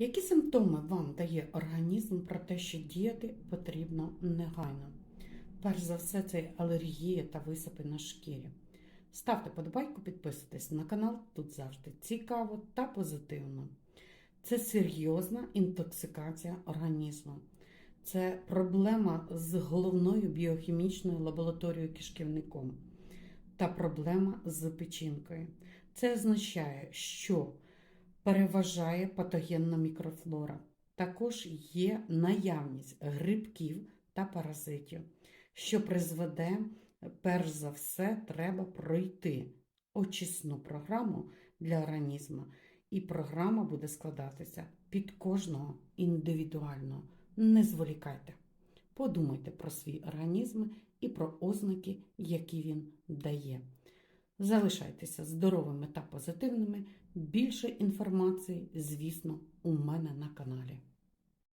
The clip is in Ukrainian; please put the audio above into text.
Які симптоми вам дає організм про те, що діяти потрібно негайно? Перш за все, це алергія та висипи на шкірі. Ставте подобайку, підписуйтесь на канал, тут завжди цікаво та позитивно. Це серйозна інтоксикація організму. Це проблема з головною біохімічною лабораторією кишківником та проблема з печінкою. Це означає, що переважає патогенна мікрофлора. Також є наявність грибків та паразитів, що призведе, перш за все, треба пройти очисну програму для організму, і програма буде складатися під кожного індивідуально. Не зволікайте. Подумайте про свій організм і про ознаки, які він дає. Залишайтеся здоровими та позитивними. Більше інформації, звісно, у мене на каналі.